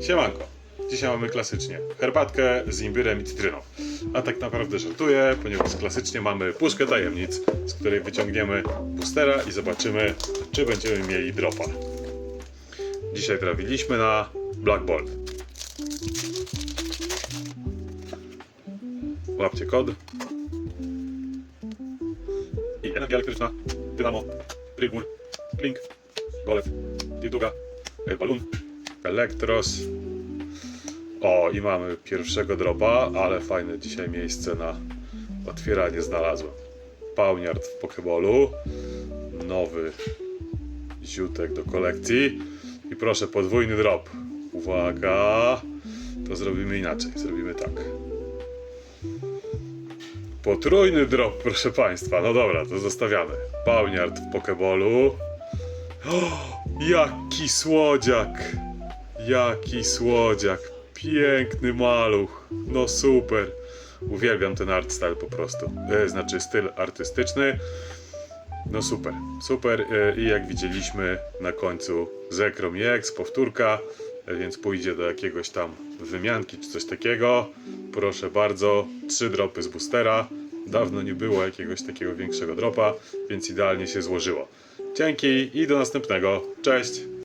Siemanko. Dzisiaj mamy klasycznie herbatkę z imbirem i cytryną. A tak naprawdę żartuję, ponieważ klasycznie mamy puszkę tajemnic, z której wyciągniemy boostera i zobaczymy, czy będziemy mieli dropa. Dzisiaj trafiliśmy na Black Bolt. Łapcie kod. I energia elektryczna, dynamo, Trigmur, Klink, Golew, Dirtuga, Balloon, Elektros. O, i mamy pierwszego dropa, ale fajne dzisiaj miejsce na otwieranie znalazłem. Pałniard w Pokebolu, nowy ziutek do kolekcji i proszę, podwójny drop. Uwaga, to zrobimy inaczej, zrobimy tak. Potrójny drop, proszę Państwa. No dobra, to zostawiamy. Pałniard w Pokebolu. O, jaki słodziak! Jaki słodziak! Piękny maluch. No super. Uwielbiam ten art style po prostu. E, znaczy styl artystyczny. No super, super e, i jak widzieliśmy na końcu Zekrom EX, powtórka, e, więc pójdzie do jakiegoś tam wymianki czy coś takiego. Proszę bardzo, trzy dropy z boostera. Dawno nie było jakiegoś takiego większego dropa, więc idealnie się złożyło. Dzięki i do następnego. Cześć!